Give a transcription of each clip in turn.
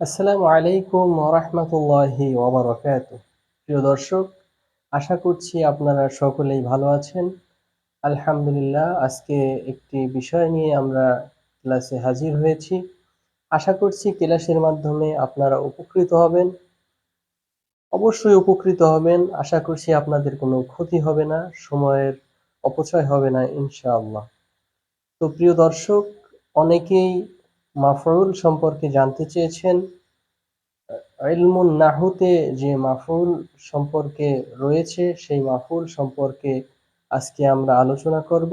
আসসালামু আলাইকুম ওরহমতুল্লাহি ওবরাকাত প্রিয় দর্শক, আশা করছি আপনারা সকলেই ভালো আছেন। আলহামদুলিল্লাহ, আজকে একটি বিষয় নিয়ে আমরা ক্লাসে হাজির হয়েছি। আশা করছি ক্লাসের মাধ্যমে আপনারা উপকৃত হবেন। অবশ্যই উপকৃত হবেন। আশা করছি আপনাদের কোনো ক্ষতি হবে না, সময়ের অপচয় হবে না, ইনশাআল্লাহ। তো প্রিয় দর্শক, অনেকেই মাফরুল সম্পর্কে জানতে চেয়েছেন, ইলমুন নাহুতে যে মাফুল সম্পর্কে রয়েছে, সেই মাফুল সম্পর্কে আজকে আমরা আলোচনা করব।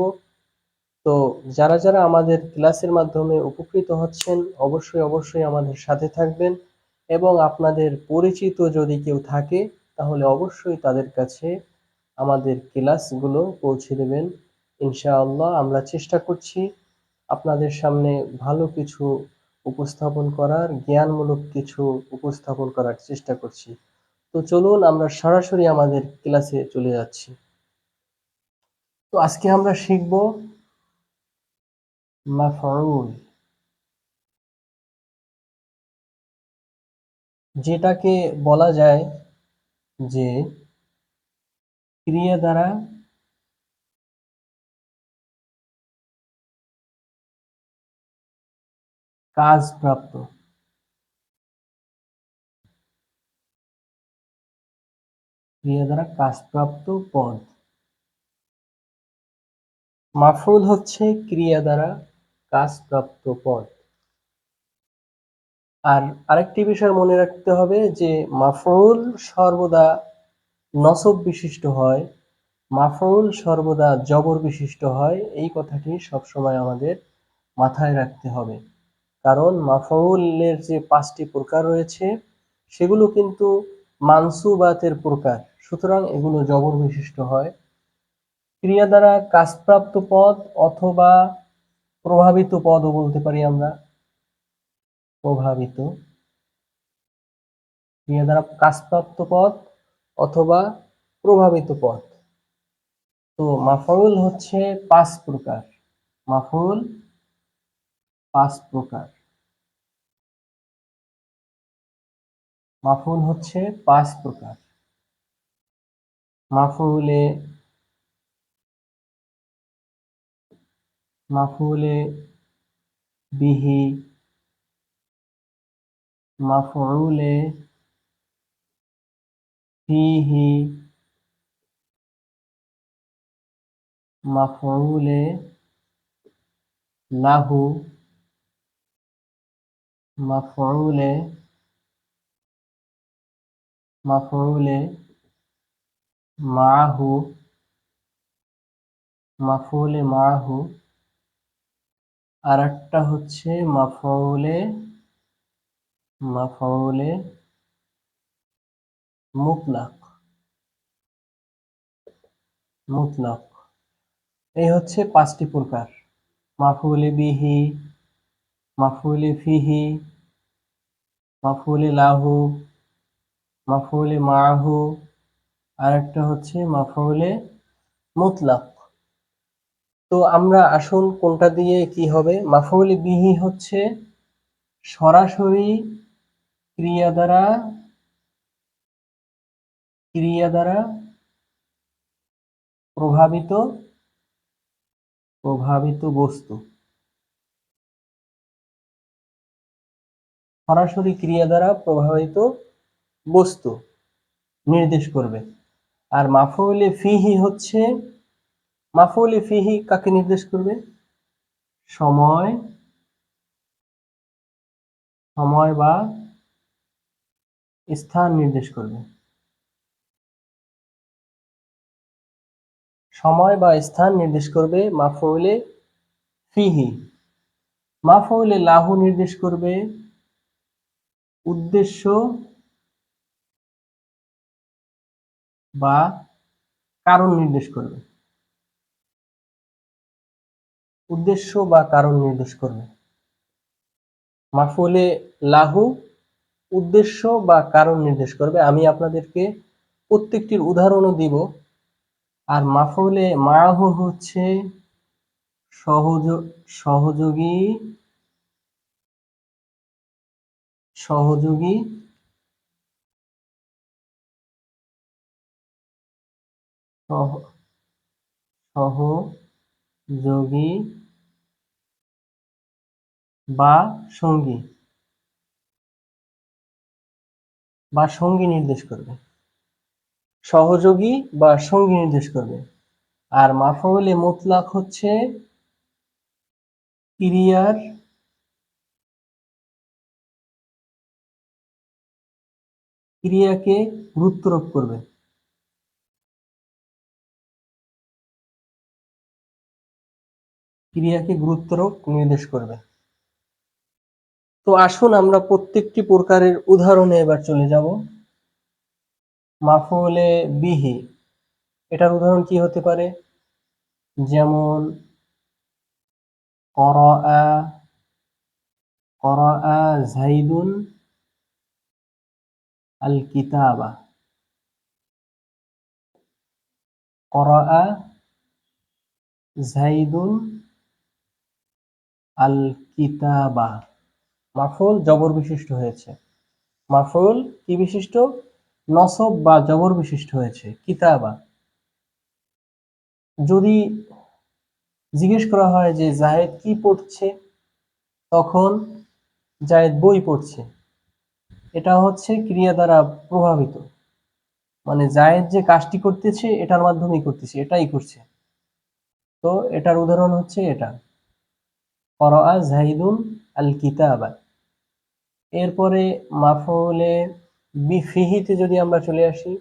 তো যারা যারা আমাদের ক্লাসের মাধ্যমে উপকৃত হচ্ছেন, অবশ্যই অবশ্যই আমাদের সাথে থাকবেন এবং আপনাদের পরিচিত যদি কেউ থাকে, তাহলে অবশ্যই তাদের কাছে আমাদের ক্লাসগুলো পৌঁছে দেবেন। ইনশাআল্লাহ আমরা চেষ্টা করছি আপনাদের সামনে ভালো কিছু উপস্থাপন করার, জ্ঞানমূলক কিছু উপস্থাপন করার চেষ্টা করছি। তো চলুন আমরা সরাসরি আমাদের ক্লাসে চলে যাচ্ছি। তো আজকে আমরা শিখব মাফউল। যেটাকে বলা যায় যে ক্রিয়া দ্বারা কাজ প্রাপ্ত ক্রিয়া দ্বারা কাজপ্রাপ্ত পদ। মাফুল হচ্ছে ক্রিয়া দ্বারা কাজপ্রাপ্ত পদ। আর আরেকটি বিষয় মনে রাখতে হবে যে মাফরুল সর্বদা নসব বিশিষ্ট হয় মাফরুল সর্বদা জবর বিশিষ্ট হয়, এই কথাটি সবসময় আমাদের মাথায় রাখতে হবে। কারণ মাফরুলের যে পাঁচটি প্রকার রয়েছে, সেগুলো কিন্তু মানসুবাতের প্রকার। সুতরাং এগুলো জবর বিশিষ্ট হয়। ক্রিয়া দ্বারা কাজপ্রাপ্ত পদ অথবা প্রভাবিত পদও বলতে পারি আমরা। প্রভাবিত। ক্রিয়া দ্বারা কাজপ্রাপ্ত পদ অথবা প্রভাবিত পদ। তো মাফরুল হচ্ছে পাঁচ প্রকার। মাফরুল পাঁচ প্রকার। মাফুল হচ্ছে পাঁচ প্রকার। মাফুলে মাফুলে বিহি মাফুলে ফিহি মাফুলে লাহু মাফুলে মাফুলে মাহু মাফুলে মাহু। আর একটা হচ্ছে মাফউলে মাফউলে মুতলাক। মুতলাক। এই হচ্ছে পাঁচটি প্রকার। মাফুলে বিহি মাফুলে ফিহি মাফুলে লাহু। মাফুলে মাহু আর একটা হচ্ছে মাফুলে মুতলাক। তো আমরা আসুন কোনটা দিয়ে কি হবে? মাফুল বিহি হচ্ছে সরাসরি ক্রিয়া দ্বারা ক্রিয়া দ্বারা প্রভাবিত প্রভাবিত বস্তু। সরাসরি ক্রিয়া দ্বারা প্রভাবিত বস্তু নির্দেশ করবে। আর মাফুলে ফিহি হচ্ছে মাফুলে ফিহি কাকে নির্দেশ করবে? সময় সময় বা স্থান নির্দেশ করবে। সময় বা স্থান নির্দেশ করবে মাফউলে ফিহি। মাফউলে লাহু নির্দেশ করবে। উদ্দেশ্য বা কারণ নির্দেশ করবে। উদ্দেশ্য বা কারণ নির্দেশ করবে। মাফুলে লাহু, উদ্দেশ্য বা কারণ নির্দেশ করবে। আমি আপনাদেরকে প্রত্যেকটির উদাহরণও দিব। আর মাফুলে মাহু হচ্ছে সহযোগী সহযোগী সহযোগী বা সঙ্গী বা সঙ্গী নির্দেশ করবে। সহযোগী বা সঙ্গী নির্দেশ করবে। আর মাফউলে মুতলাক হচ্ছে ক্রিয়ার ক্রিয়াকে গুরুত্বরোপ করবে। ক্রিয়াকে গুরুত্বরোপ নির্দেশ করবে। তো আসুন আমরা প্রত্যেকটি প্রকারের উদাহরণে এবার চলে যাব। মাফউলে বিহি, এটার উদাহরণ কি হতে পারে? যেমন, করাআ করাআ জাইদুন আল কিতাবা করাআ জাইদুন আল কিতাবা মাফুল জবর বিশিষ্ট হয়েছে। মাফুল কি বিশিষ্ট? নসব বা জবর বিশিষ্ট হয়েছে। কিতাবা। যদি জিজ্ঞেস করা হয় যে জায়েদ কি পড়ছে, তখন জায়েদ বই পড়ছে। এটা হচ্ছে ক্রিয়া দ্বারা প্রভাবিত। মানে জায়েদ যে কাজটি করতেছে, এটার মাধ্যমেই করতেছে, এটাই করছে। তো এটার উদাহরণ হচ্ছে এটা। আল কিতাবা এরপরে মাফউলে বিফিহিতে যদি আমরা চলে আসি,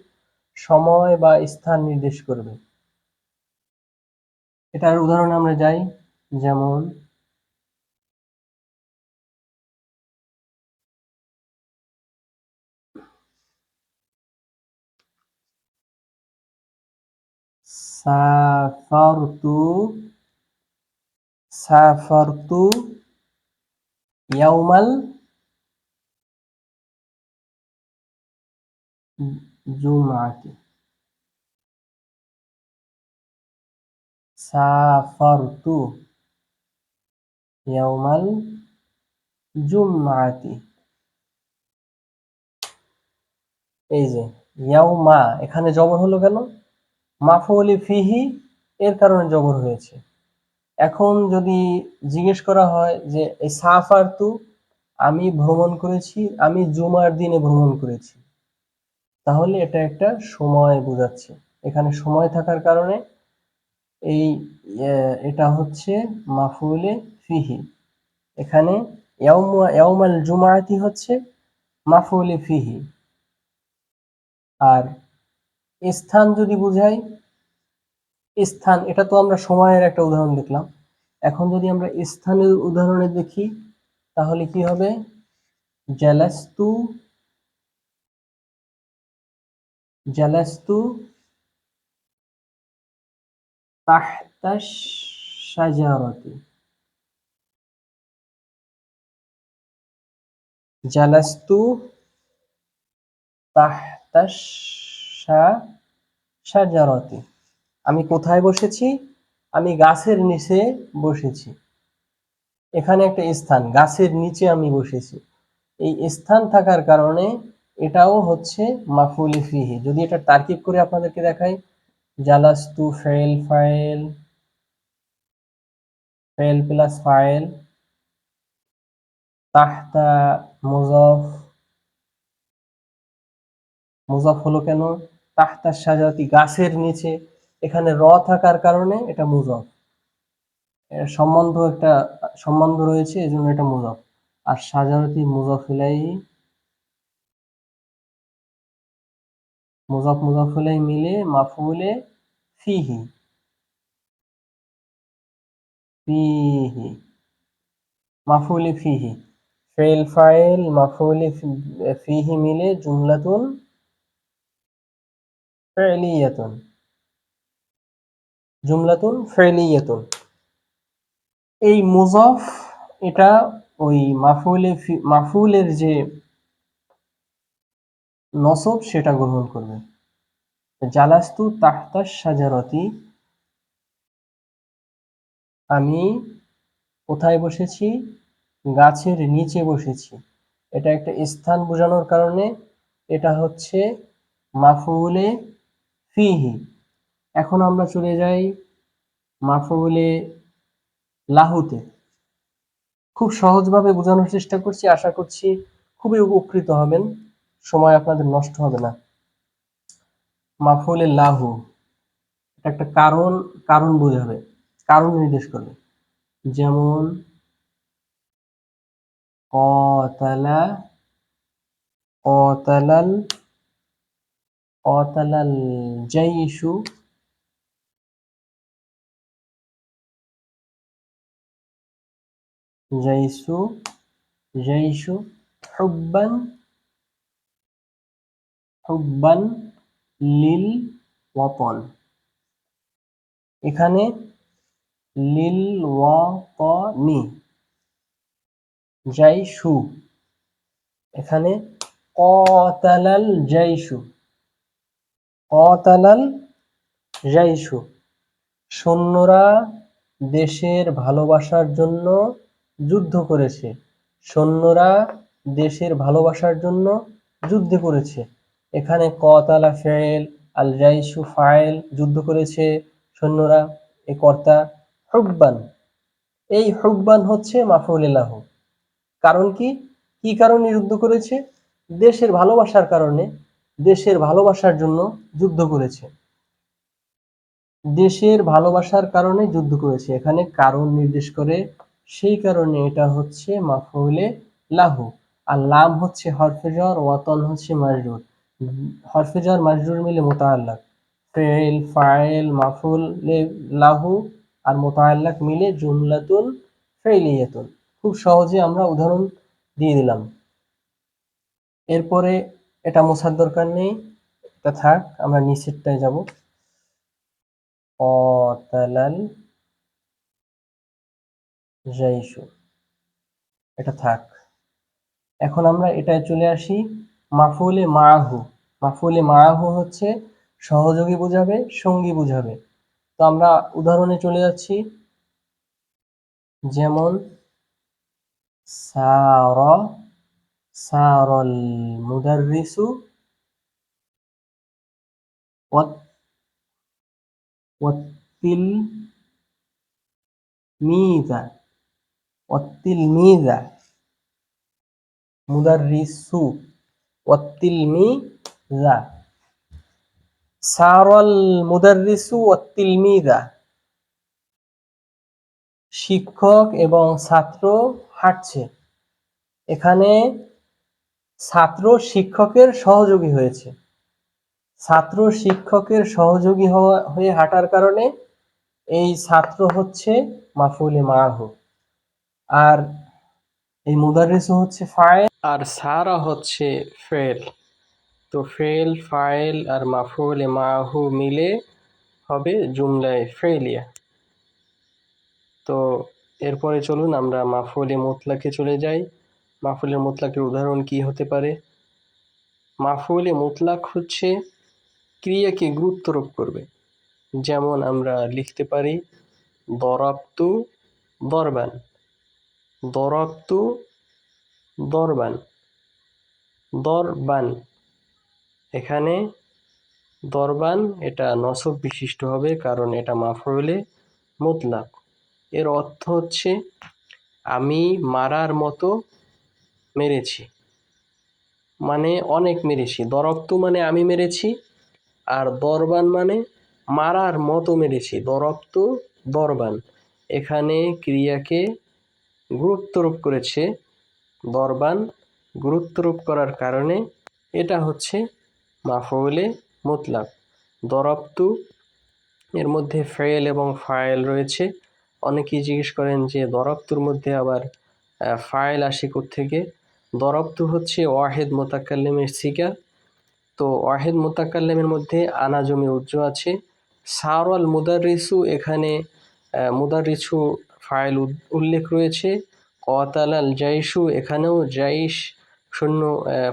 সময় বা স্থান নির্দেশ করবে। এটার উদাহরণে আমরা যাই, যেমন, সাফারতু সাফারতু ইয়াউমাল জুমআতি। সাফারতু ইয়াউমাল জুমআতি। এই যে, ইয়াউমা, এখানে জবর হলো কেন? মাফউলি ফিহি, এর কারণে জবর হয়েছে। এখন যদি জিজ্ঞেস করা হয় যে, এই সাফারতু আমি ভ্রমণ করেছি, আমি জুমার দিনে ভ্রমণ করেছি। তাহলে এটা একটা সময় বোঝাচ্ছে। এখানে সময় থাকার কারণে এই এটা হচ্ছে মাফুলে ফিহি। এখানে ইয়াউমা- ইয়াউমাল জুমাআতি হচ্ছে মাফুলে ফিহি। আর স্থান যদি বুঝাই স্থান, এটা তো আমরা সময়ের একটা উদাহরণ দেখলাম। এখন যদি আমরা স্থানের উদাহরণে দেখি, তাহলে কি হবে? জালাস্তু জালাস্তু তাহতা শাজারাতি জালাস্তু তাহতা শাজারাতি আমি কোথায় বসেছি? আমি গাছের নিচে বসেছি। এখানে একটা স্থান, গাছের নিচে আমি বসেছি। এই স্থান থাকার কারণে এটাও হচ্ছে মাফুলি ফিহি। যদি এটা তারকিব করে আপনাদেরকে দেখাই, জালাস্তু ফেল ফাইল, ফেল প্লাস ফাইল, তাহতা মুজফ মুজফ হলো কেন? তাহতা সাজাতি গাছের নিচে। এখানে র থাকার কারণে এটা এর সম্বন্ধ একটা, সম্বন্ধ রয়েছে, এজন্য এটা মুজফ আর সাজারতি মুজফ ইলাই মুজফ মুজফ ইলাই মিলে মাফুলে ফিহি। ফিহি। মাফুলে ফিহি। ফেল, ফাইল মাফুলে ফিহি মিলে জুমলাতুন ফেলিয়াতুন। জুমলাতুন ফেলিয়াতুন এই মুজফ, এটা ওই মাফুলে মাফুলের যে নসব, সেটা গ্রহণ করবে। জালাস্তু তাহতা সাজারতি আমি কোথায় বসেছি? গাছের নিচে বসেছি। এটা একটা স্থান বোঝানোর কারণে এটা হচ্ছে মাফুলে ফিহি। এখন আমরা চলে যাই মাফুলে লাহুতে। খুব সহজভাবে বোঝানোর চেষ্টা করছি, আশা করছি খুবই উপকৃত হবেন। সময় আপনাদের নষ্ট হবে না। মাফুলে লাহু, এটা একটা কারণ কারণ বোঝাবে, কারণ নির্দেশ করবে। যেমন, কতালা, কতালাল কতালাল জাইশু জাইসু জাইশু হুব্বান হুব্বান লিল ওয়াতন এখানে লিল ওয়াতনি জাইশু এখানে কতালাল জাইশু কতালাল জাইশু সৈন্যরা দেশের ভালোবাসার জন্য যুদ্ধ করেছে। সৈন্যরা দেশের ভালোবাসার জন্য যুদ্ধ করেছে। এখানে কতালা ফেল আল জাইশু ফাইল যুদ্ধ করেছে সৈন্যরা। এ কর্তা হুব্বান এই হুব্বান হচ্ছে মাফুলিল্লাহ কারণ কি? কি কারণে যুদ্ধ করেছে? দেশের ভালোবাসার কারণে দেশের ভালোবাসার জন্য যুদ্ধ করেছে। দেশের ভালোবাসার কারণে যুদ্ধ করেছে। এখানে কারণ নির্দেশ করে সেই কারণে এটা হচ্ছে মাফুলে লাহু। আর লাম হচ্ছে হরফেজর ওয়াতন হচ্ছে মাজরুর। হরফেজর মাজরুর মিলে মোতাল্লাক ফেল ফাইল মাফুল লাহু আর মোতাল্লাক মিলে জুমলাতুন ফেলিয়াতুন খুব সহজে আমরা উদাহরণ দিয়ে দিলাম। এরপরে এটা মোছার দরকার নেই। এটা থাক, আমরা নিচেরটায় যাব। অতালাল জাইশু এটা থাক। এখন আমরা এটায় চলে আসি মাফুলে মাহু মাফুলে মাহু হচ্ছে সহযোগী বোঝাবে, সঙ্গী বোঝাবে। তো আমরা উদাহরণে চলে যাচ্ছি, যেমন সার, সারল মুদাররিসু ওয়াত্তিল মিজা ওয়াত্তিল মিজা মুদাররিসু ওয়াত্তিল মিজা সারল মুদাররিসু ওয়াত্তিল মিজা শিক্ষক এবং ছাত্র হাঁটছে। এখানে ছাত্র শিক্ষকের সহযোগী হয়েছে। ছাত্র শিক্ষকের সহযোগী হয়ে হাঁটার কারণে এই ছাত্র হচ্ছে মাফুলে মাহু আর এই মুদারিস হচ্ছে ফাইল। আর সারা হচ্ছে ফেল। তো ফেল, ফাইল আর মাফুলে মাহু মিলে হবে জুমলায় ফেলিয়া তো এরপরে চলুন আমরা মাফুলে মোতলাকে চলে যাই। মাফুলে মোতলাকের উদাহরণ কি হতে পারে? মাফুলে মোতলাক হচ্ছে ক্রিয়াকে গুরুত্বরোপ করবে। যেমন আমরা লিখতে পারি দরাপ্তু দরবান। দরাপ্তু দরবান। দরবান। এখানে দরবান এটা নসব বিশিষ্ট হবে কারণ এটা মাফুলে মোতলাক। এর অর্থ হচ্ছে, আমি মারার মতো মেরেছি। মানে অনেক মেরেছি। দরক্ত মানে আমি মেরেছি আর দরবান মানে মারার মতো মেরেছি। দরক্ত দরবান। এখানে ক্রিয়াকে গুরুত্বরোপ করেছে দরবান গুরুত্বরোপ করার কারণে এটা হচ্ছে মাফউলে মুতলাক দরপ্তু, এর মধ্যে ফেল এবং ফাইল রয়েছে। অনেকেই জিজ্ঞেস করেন যে দরপ্তুর মধ্যে আবার ফাইল আসে থেকে দরপ্তু হচ্ছে ওয়াহেদ মোতাকাল্লিমের সিগা। তো ওয়াহেদ মোতাকাল্লিমের মধ্যে আনাজমি উজ্জ আছে। সারওয়াল মুদারিসু এখানে মুদারিসু ফাইল উল্লেখ রয়েছে। কতাল আল জাইশু, এখানেও জাইশ শূন্য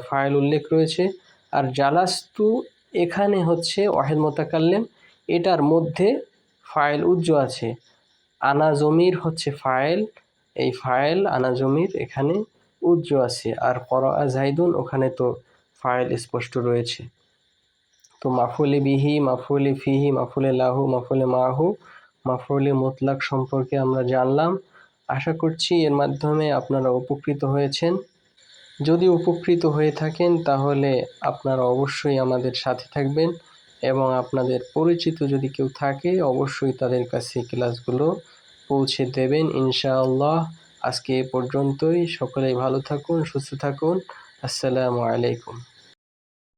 ফাইল উল্লেখ রয়েছে। আর জালাস্তু এখানে হচ্ছে ওয়াহেদ মোতাকাল্লেম। এটার মধ্যে ফাইল উজ্জ আছে। আনা জমির হচ্ছে ফাইল এই ফাইল আনা জমির এখানে উজ্জ আছে। আর করা জাইদুন, ওখানে তো ফাইল স্পষ্ট রয়েছে। তো মাফুলি বিহি, মাফুলি ফিহি, মাফুলে লাহু, মাফুলে মাহু মাফুলি মোতলাক সম্পর্কে আমরা জানলাম। আশা করছি এর মাধ্যমে আপনারা উপকৃত হয়েছেন। যদি উপকৃত হয়ে থাকেন, তাহলে আপনারা অবশ্যই আমাদের সাথে থাকবেন এবং আপনাদের পরিচিত যদি কেউ থাকে, অবশ্যই তাদের কাছে ক্লাসগুলো পৌঁছে দেবেন ইনশাআল্লাহ। আজকে এ পর্যন্তই। সকলেই ভালো থাকুন, সুস্থ থাকুন। আসসালামু আলাইকুম।